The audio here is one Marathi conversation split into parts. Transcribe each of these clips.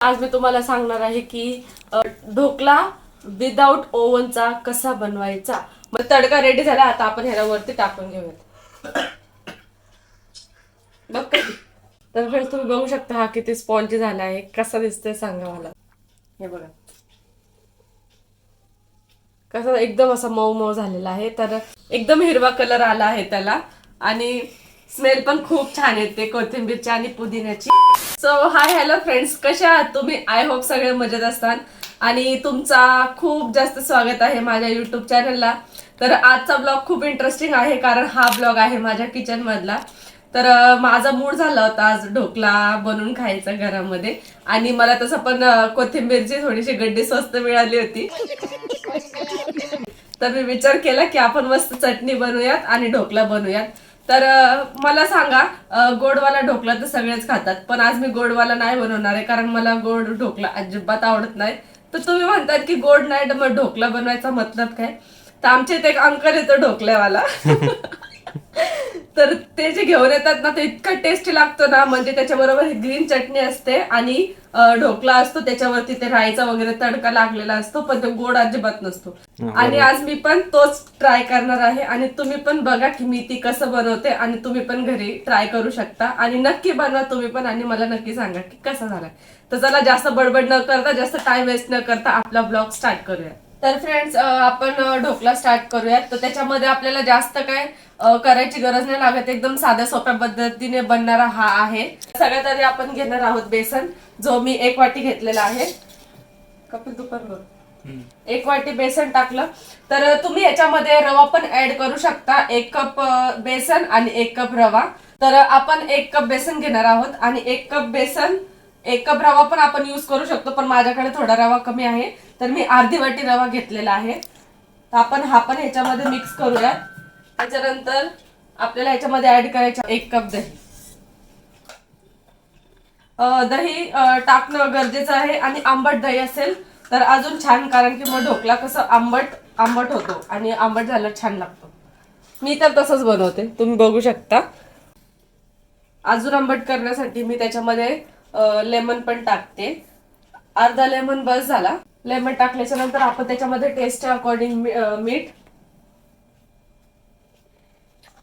आज मी तुम्हाला सांगणार आहे की ढोकला विदाऊट ओव्हनचा कसा बनवायचा? मग तडका रेडी झाला आता आपण ह्याला वरती टाकून घेऊयात. बघ तर फ्रेंड्स तुम्ही बघू शकता हा किती स्पॉन्जी झाला आहे. कसा दिसतोय सांगा मला. हे बघा. कसा एकदम असा मऊ मऊ झालेला आहे. तर एकदम हिरवा कलर आला आहे त्याला. आणि स्मेल पण खूप छान येते कोथिंबीरची आणि पुदिन्याची. सो हाय हॅलो फ्रेंड्स कशा आहात तुम्ही? आय होप सगळे मजेत असतात. आणि तुमचा खूप जास्त स्वागत आहे माझ्या युट्यूब चॅनलला तर आजचा ब्लॉग खूप इंटरेस्टिंग आहे कारण हा ब्लॉग आहे माझ्या किचन मधला. तर माझा मूड झाला होता आज ढोकला बनवून खायचा घरामध्ये. आणि मला तसं पण कोथिंबीरची थोडीशी गड्डी स्वस्त मिळाली होती. तर मी विचार केला की आपण मस्त चटणी बनवूयात आणि ढोकला बनवूयात. तर मला सांगा गोडवाला ढोकला तर सगळेच खातात पण आज मी गोडवाला नाही बनवणार आहे कारण मला गोड ढोकला अजिबात आवडत नाही. तर तुम्ही म्हणतात की गोड नाही तर मग ढोकला बनवायचा मतलब काय? तर आमच्या इथे एक अंकल येतो ढोकल्यावाला. तर ते जे घेऊन येतात ना ते इतका टेस्टी लागतो ना म्हणजे त्याच्याबरोबर ग्रीन चटणी असते आणि ढोकला असतो त्याच्यावरती ते राईचा वगैरे तडका लागलेला असतो पण तो गोड अजिबात नसतो. आणि आज मी पण तोच ट्राय करणार आहे आणि तुम्ही पण बघा की मी ती कसं बनवते आणि तुम्ही पण घरी ट्राय करू शकता. आणि नक्की बनवा तुम्ही पण आणि मला नक्की सांगा की कसा झालाय. तर चला जास्त बडबड न करता जास्त टाइम वेस्ट न करता आपला ब्लॉग स्टार्ट करूया. तर फ्रेंड्स आपण ढोकला स्टार्ट करूयात. तर त्याच्यामध्ये आपल्याला जास्त काय करायची गरज नाही लागत. एकदम साध्या सोप्या पद्धतीने बनणारा हा आहे. सगळ्यात आधी आपण घेणार आहोत बेसन जो मी एक वाटी घेतलेला आहे. कपिल दुपार एक वाटी बेसन टाकलं. तर तुम्ही याच्यामध्ये रवा पण ऍड करू शकता. एक कप बेसन आणि एक कप रवा. तर आपण एक कप बेसन घेणार आहोत आणि एक कप बेसन एक कप रवा पण आपण यूज करू शकतो पण माझ्याकडे थोडा रवा कमी आहे. तर मी अर्धी वाटी रवा घेतलेला आहे. तर आपण हा पण ह्याच्यामध्ये मिक्स करूयात. त्याच्यानंतर आपल्याला याच्यामध्ये ऍड करायचं एक कप दही. दही टाकणं गरजेचं आहे आणि आंबट दही असेल तर अजून छान कारण की मग ढोकला कसं आंबट आंबट होतो आणि आंबट झालं छान लागतो. मी तर तसंच बनवते. तुम्ही बघू शकता. अजून आंबट करण्यासाठी मी त्याच्यामध्ये लेमन पण टाकते. अर्धा लेमन बस झाला. लेमन टाकल्याच्या नंतर आपण त्याच्यामध्ये टेस्ट अकॉर्डिंग मीठ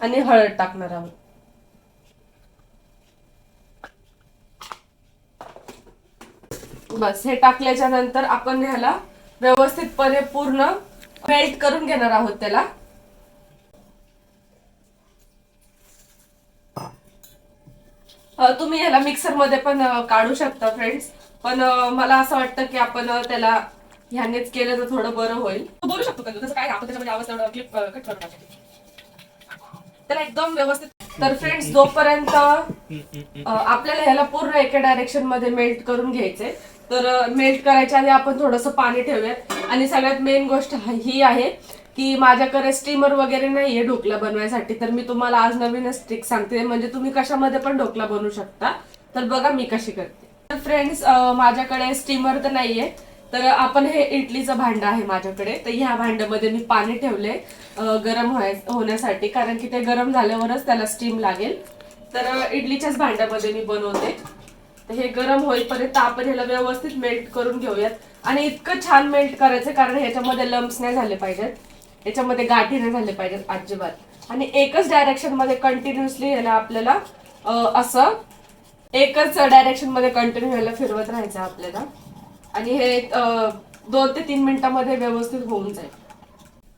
आणि हळद टाकणार आहोत. बस हे टाकल्याच्या नंतर आपण ह्याला व्यवस्थितपणे पूर्ण मेल्ट करून घेणार आहोत त्याला. तुम्ही ह्याला मिक्सरमध्ये पण काढू शकता फ्रेंड्स पण मला असं वाटतं की आपण त्याला ह्यानेच केलं तर थोडं बरं होईल. बोलू शकतो का तसं काय आपण त्याच्यामध्ये आवाज क्लिप कट करून त्याला एकदम व्यवस्थित तर फ्रेंड्स जोपर्यंत आपल्याला ह्याला पूर्ण एका डायरेक्शनमध्ये मेल्ट करून घ्यायचे तर मेल्ट करायच्या आधी आपण थोडंसं पाणी ठेवूयात. आणि सगळ्यात मेन गोष्ट ही आहे की माझ्याकडे स्टीमर वगैरे नाहीये ढोकला बनवायसाठी. तर मी तुम्हाला आज नवीनच ट्रिक सांगते. म्हणजे तुम्ही कशामध्ये पण ढोकला बनवू शकता. तर बघा मी कशी करते. तर फ्रेंड्स माझ्याकडे स्टीमर तर नाहीये. तर आपण हे इडलीचं भांडं आहे माझ्याकडे. तर ह्या भांड्यामध्ये मी पाणी ठेवले गरम व्हाय होण्यासाठी. कारण की ते गरम झाल्यावरच त्याला स्टीम लागेल. तर इडलीच्याच भांड्यामध्ये मी बनवते. तर हे गरम होईपर्यंत आपण ह्याला व्यवस्थित मेल्ट करून घेऊयात. आणि इतकं छान मेल्ट करायचं कारण ह्याच्यामध्ये लम्स नाही झाले पाहिजेत. याच्यामध्ये गाठी नाही झाले पाहिजेत अजिबात. आणि एकच डायरेक्शनमध्ये कंटिन्युअसली याला आपल्याला असं एकच डायरेक्शनमध्ये कंटिन्यू ह्याला फिरवत राहायचं आपल्याला. आणि हे दोन ते तीन मिनिटामध्ये व्यवस्थित होऊन जाईल.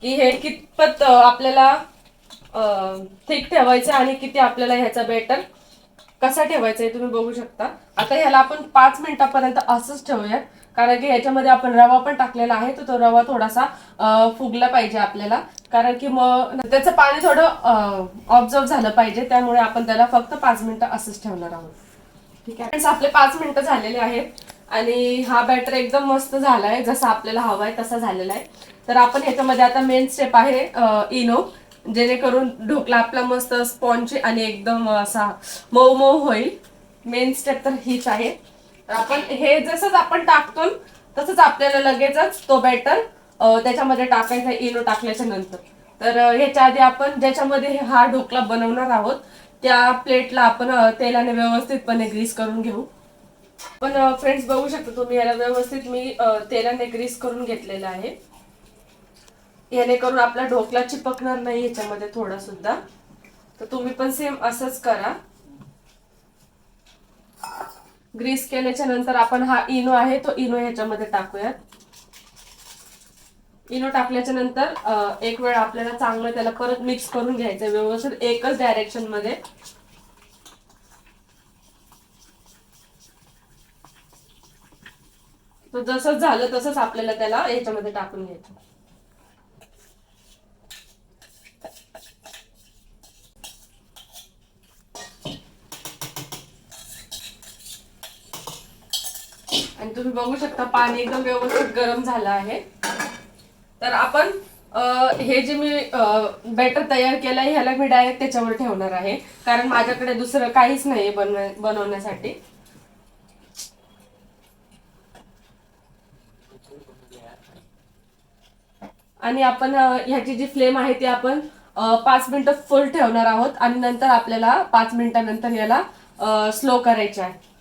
की हे कितपत आपल्याला थिक ठेवायचं आणि किती आपल्याला ह्याचा बेटर कसा ठेवायचा हे तुम्ही बघू शकता. आता ह्याला आपण पाच मिनिटापर्यंत असंच ठेवूयात. कारण की ह्याच्यामध्ये आपण रवा पण टाकलेला आहे तर तो रवा थोडासा फुगला पाहिजे आपल्याला. कारण की मग त्याचं पाणी थोडं ऑब्झर्व झालं पाहिजे. त्यामुळे आपण त्याला फक्त पाच मिनिटं असंच ठेवणार आहोत. ठीक आहे? आपले पाच मिनिटं झालेले आहेत. आणि हा बॅटर एकदम मस्त झालाय. जसा आपल्याला हवा आहे तसा झालेला आहे. तर आपण ह्याच्यामध्ये आता मेन स्टेप आहे इनो जेणेकरून ढोकला आपला मस्त स्पॉन्ज आणि एकदम असा मऊ मऊ होईल. मेन स्टेप तर हीच आहे. तर आपण हे जसंच आपण टाकतो तसंच आपल्याला लगेचच तो बॅटर त्याच्यामध्ये टाकायचा इनो टाकल्याच्या नंतर. तर ह्याच्या आधी आपण ज्याच्यामध्ये हा ढोकला बनवणार आहोत त्या प्लेटला आपण तेलाने व्यवस्थितपणे ग्रीस करून घेऊ. पण फ्रेंड्स बघू शकता तुम्ही याला व्यवस्थित मी तेलाने ग्रीस करून घेतलेलं आहे. याने करून आपला ढोकला चिपकणार नाही याच्यामध्ये थोडा सुद्धा. तर तुम्ही पण सेम असंच करा. ग्रीस केल्याच्यानंतर आपण हा इनो आहे तो इनो ह्याच्यामध्ये टाकूयात. इनो टाकल्याच्या नंतर एक वेळ आपल्याला चांगलं त्याला परत मिक्स करून घ्यायचं व्यवस्थित एकच डायरेक्शनमध्ये. जसं झालं तसंच आपल्याला त्याला याच्यामध्ये टाकून घ्यायचं. तुम्ही बघू शकता पाणी एकदम व्यवस्थित गरम झालं आहे. तर आपण हे जे मी बॅटर तयार केलं आहे ह्याला मी डायरेक्ट त्याच्यावर ठेवणार आहे. कारण माझ्याकडे दुसरं काहीच नाही बनव बनवण्यासाठी. आणि आपण ह्याची जी फ्लेम आहे ती आपण पाच मिनिटं फुल ठेवणार आहोत. आणि नंतर आपल्याला पाच मिनिटानंतर याला स्लो करायचे आहे.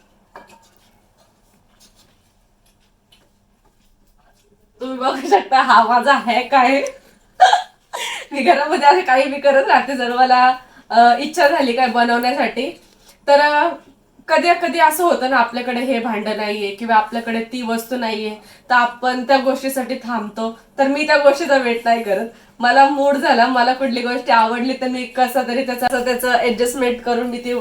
तुम्ही बघू शकता हा माझा हॅक आहे. मी घरामध्ये असं काही मी करत राहते जर मला इच्छा झाली काय बनवण्यासाठी. तर कधी कधी असं होतं ना आपल्याकडे हे भांडं नाहीये किंवा आपल्याकडे ती वस्तू नाहीये तर आपण त्या गोष्टीसाठी थांबतो. तर मी त्या गोष्टीचा वेट नाही करत. मला मूड झाला मला कुठली गोष्ट आवडली तर मी कसं तरी त्याचं त्याचं ऍडजस्टमेंट करून मी ती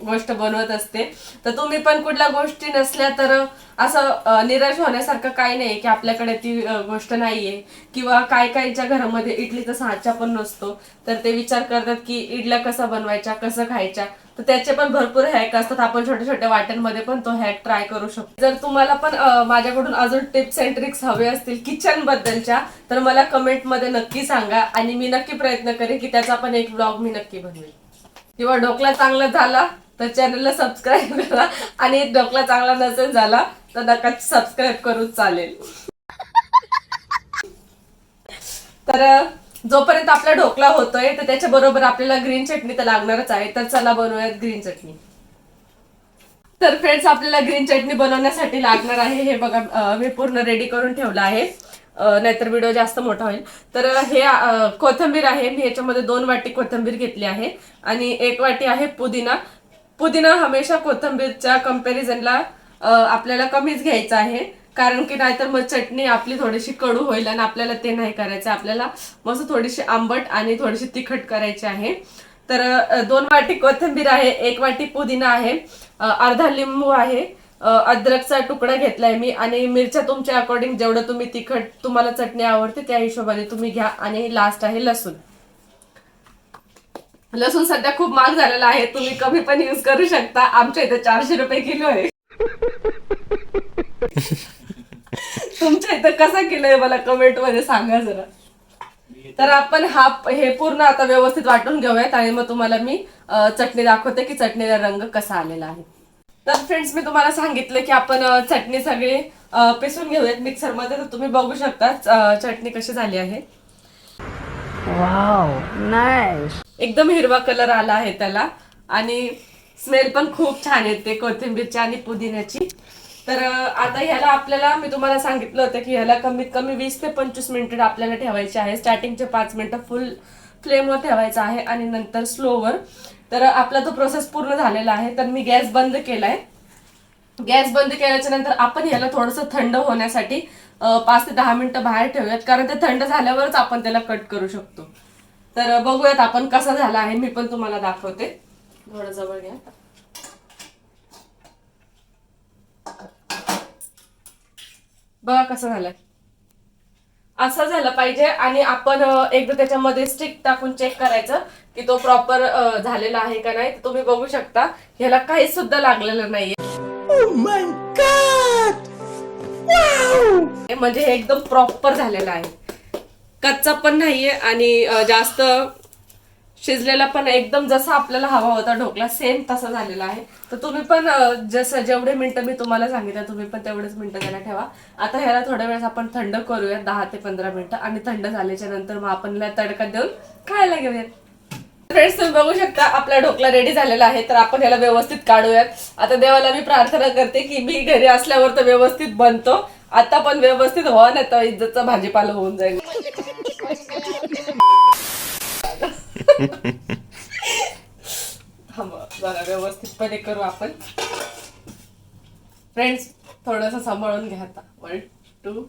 गोष्ट बनवत असते. तर तुम्ही पण कुठल्या गोष्टी नसल्या तर असं निराश होण्यासारखं काही नाही की आपल्याकडे ती गोष्ट नाहीये. किंवा काय काहीच्या घरामध्ये इडलीचा साचा पण नसतो. तर ते विचार करतात की इडल्या कसा बनवायच्या कसं खायच्या. तर त्याचे पण भरपूर हॅक असतात. आपण छोट्या छोट्या वाट्यांमध्ये पण तो हॅक ट्राय करू शकतो. जर तुम्हाला पण माझ्याकडून अजून टिप्स अँड ट्रिक्स हवे असतील किचन बद्दलच्या तर मला कमेंटमध्ये नक्की सांगा. आणि मी नक्की प्रयत्न करेन की त्याचा पण एक ब्लॉग मी नक्की बनवेल किंवा ढोकला चांगला झाला तर चॅनलला सबस्क्राईब करा आणि ढोकला चांगला नसेल झाला तर नका सबस्क्राईब करून चालेल. तर जोपर्यंत आपला ढोकला होतोय तर त्याच्या बरोबर आपल्याला ग्रीन चटणी तर लागणारच आहे. तर चला बनवूयात ग्रीन चटणी तर फ्रेंड्स आपल्याला ग्रीन चटणी बनवण्यासाठी लागणार आहे. हे बघा मी पूर्ण रेडी करून ठेवलं आहे. नाहीतर व्हिडिओ जास्त मोठा होईल. तर हे कोथंबीर कोथिंबीर आहे. मी याच्यामध्ये दोन वाटी कोथिंबीर घेतली आहे. आणि एक वाटी आहे पुदिना. पुदिना हमेशा कोथिंबीरच्या कम्पॅरिझनला आपल्याला कमीच घ्यायचा आहे. कारण की नाहीतर मग चटणी आपली थोडीशी कडू होईल आणि आपल्याला ते नाही करायचं. आपल्याला मस्त थोडीशी आंबट आणि थोडीशी तिखट करायची आहे. तर दोन वाटी कोथिंबीर आहे एक वाटी पुदिना आहे अर्धा लिंबू आहे अद्रकचा तुकडा घेतलाय मी आणि मिरच्या तुमच्या अकॉर्डिंग जेवढं तुम्ही तिखट तुम्हाला चटणी आवडते त्या हिशोबाने तुम्ही घ्या. आणि लास्ट आहे लसूण. लसूण सध्या खूप महाग झालेला आहे. तुम्ही कमी पण युज करू शकता. आमच्या इथे चारशे रुपये किलो आहे. तुमच्या इथं कसा किलो आहे मला कमेंटमध्ये सांगा जरा. तर आपण हा हे पूर्ण आता व्यवस्थित वाटून घेऊयात आणि मग तुम्हाला मी चटणी दाखवते की चटणीला रंग कसा आलेला आहे. तर फ्रेंड्स मी तुम्हाला सांगितलं की आपण चटणी सगळी पिसून घेऊयात मिक्सरमध्ये तर तुम्ही बघू शकता चटणी कशी झाली आहे. Wow, nice. एकदम हिरवा कलर आला आहे त्याला. आणि स्मेल पण खूप छान येते कोथिंबीरची आणि पुदिन्याची. तर आता ह्याला आपल्याला मी तुम्हाला सांगितलं होतं की ह्याला कमीत कमी वीस ते पंचवीस मिनिटं आपल्याला ठेवायचे आहे. स्टार्टिंगचे पाच मिनिटं फुल फ्लेमवर ठेवायचा आहे आणि नंतर स्लोवर तर आपला तो प्रोसेस पूर्ण झालेला आहे. तर मी गॅस बंद केलाय. गॅस बंद केल्याच्यानंतर आपण ह्याला थोडंसं थंड होण्यासाठी पाच ते दहा मिनिटं बाहेर ठेवूयात. कारण ते थंड झाल्यावरच आपण त्याला कट करू शकतो. तर बघूयात आपण कसा झाला आहे मी पण तुम्हाला दाखवते. थोडं जवळ घ्या. बघा कसं झालंय. असं झालं पाहिजे आणि आपण एकदा त्याच्यामध्ये स्टिक टाकून चेक करायचं की तो प्रॉपर झालेला आहे का नाही तुम्ही बघू शकता. ह्याला काही सुद्धा लागलेलं नाहीये. Oh म्हणजे हे एकदम प्रॉपर झालेलं आहे. कच्चा पण नाहीये आणि जास्त शिजलेला पण एकदम जसा आपल्याला हवा होता ढोकला सेम तसा झालेला आहे. तर तुम्ही पण जसं जेवढे मिनिटं मी तुम्हाला सांगितलं तुम्ही पण तेवढेच मिनिटं त्याला ठेवा. आता ह्याला थोड्या वेळेस आपण थंड करूया दहा ते पंधरा मिनिटं. आणि थंड झाल्याच्यानंतर मग आपण तडका देऊन खायला घेऊयात. फ्रेंड्स तुम्ही बघू शकता आपला ढोकला रेडी झालेला आहे. तर आपण याला व्यवस्थित काढूयात. आता देवाला मी प्रार्थना करते की मी घरी असल्यावर तर व्यवस्थित बनतो. आता पण व्यवस्थित व्हा नाही तर इज्जतचा भाजीपाला होऊन जाईल. जरा व्यवस्थितपणे करू आपण. फ्रेंड्स थोडस सांभाळून घ्या आता. वन टू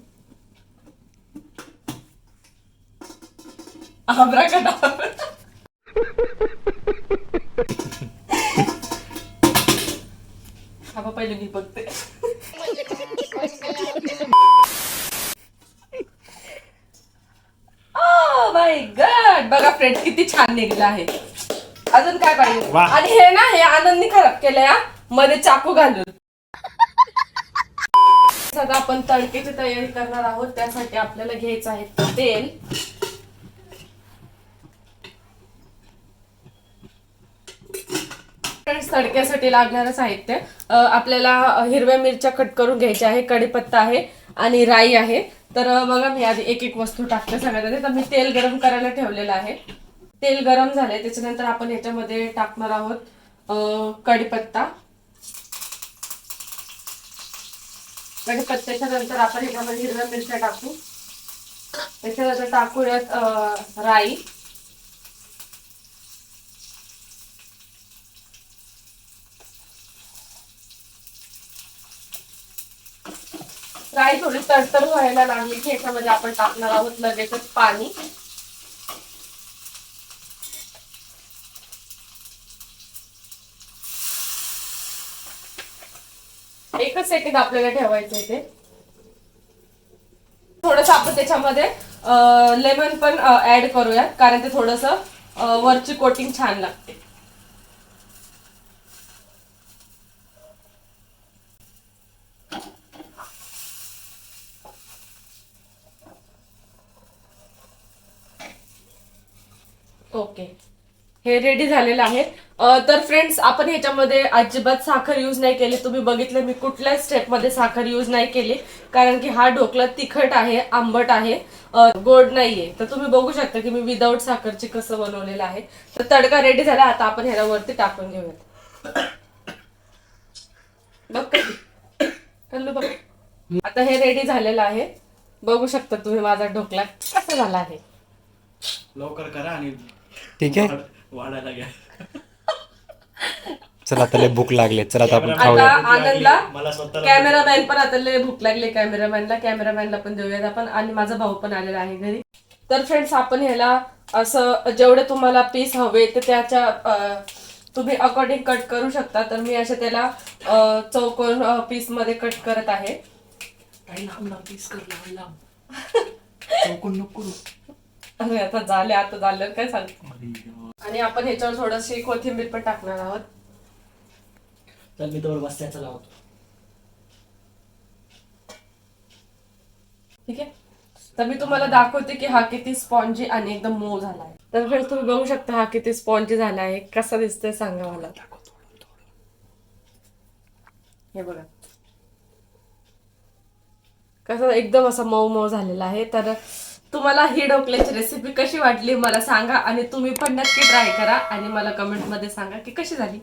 आबरा का छान निघलं आहे. अजून काय पाहिजे. आणि हे ना हे आनंदनी खराब केलंय हा, मध्ये चाकू घालून. आता आपण तडक्याची तयारी करणार आहोत. त्यासाठी आपल्याला घ्यायचं आहे तेल. फ्रेंड्स तडक्यासाठी लागणारं साहित्य. अं, आपल्याला हिरव्या मिरच्या कट करून घ्यायच्या आहे. कढीपत्ता आहे आणि राई आहे. तर अं, बघा मी आधी एक एक वस्तू टाकते सगळ्यात आधी. तर मी तेल गरम करायला ठेवलेलं आहे. तेल गरम झाले त्याच्यानंतर आपण ह्याच्यामध्ये टाकणार आहोत अं, कढीपत्ता. कढीपत्त्याच्या नंतर आपण ह्याच्यामध्ये हिरव्या मिरच्या टाकू. त्याच्यानंतर टाकूयात अं, राई. राई थोडी तडतड व्हायला लागली की ह्याच्यामध्ये आपण टाकणार आहोत लगेचच पाणी. एकच सेकंद आपल्याला ठेवायचं आहे ते. थोडस आपण त्याच्यामध्ये लेमन पण ऍड करूयात कारण ते थोडस वरची कोटिंग छान लागते. ओके. हे रेडी झालेलं आहे. तर फ्रेंड्स आपण ह्याच्यामध्ये अजिबात साखर यूज नाही केली. तुम्ही बघितलं मी कुठल्याच स्टेपमध्ये साखर यूज नाही केली. कारण की हा ढोकला तिखट आहे आंबट आहे गोड नाहीये. तर तुम्ही बघू शकता की मी विदाऊट साखरची कसं बनवलेलं आहे. तर तडका रेडी झाला आता आपण ह्याच्यावरती टाकून घेऊयात. बघ. कल्लू बघ. आता हे रेडी झालेलं आहे. बघू शकता तुम्ही माझा ढोकला कसा झाला आहे. लवकर करा आणि ठीक आहे. वाढ- वाढायला घ्या. चला आता लय भूक लागली चला आता आपण आता खाऊया आनंदला मला स्वतःला कॅमेरामॅन पण आता लय भूक लागली कॅमेरामॅनला कॅमेरामॅनला पण देऊयात आपण. आणि माझा भाऊ पण आलेला आहे घरी. तर फ्रेंड्स आपण ह्याला असं जेवढे तुम्हाला पीस हवे ते त्याच्या अं, तुम्ही अकॉर्डिंग कट करू शकता. तर मी असे त्याला अं, चौकोन पीसमध्ये कट करत आहे. काही लांब लांब पीस कर लांब लांब. चौकून नको करू. अरे आता झाले आता झालं काय सांग? अरे देवा. आणि आपण ह्याच्यावर थोडीशी कोथिंबीर पण टाकणार आहोत. चल मी तोवर बसत्याचा लावतो. ठीक आहे? तर मी तुम्हाला दाखवते की हा किती स्पॉन्जी आणि एकदम मऊ झाला आहे तर फ्रेंड्स तुम्ही बघू शकता हा किती स्पॉन्जी झाला आहे कसा दिसतोय सांगा मला. हे बघा. कसं एकदम असा मऊ मऊ झालेला आहे. तर तुम्हाला ही ढोकल्याची रेसिपी कशी वाटली मला सांगा आणि तुम्ही पण नक्की ट्राय करा आणि मला कमेंटमध्ये सांगा की कशी झाली.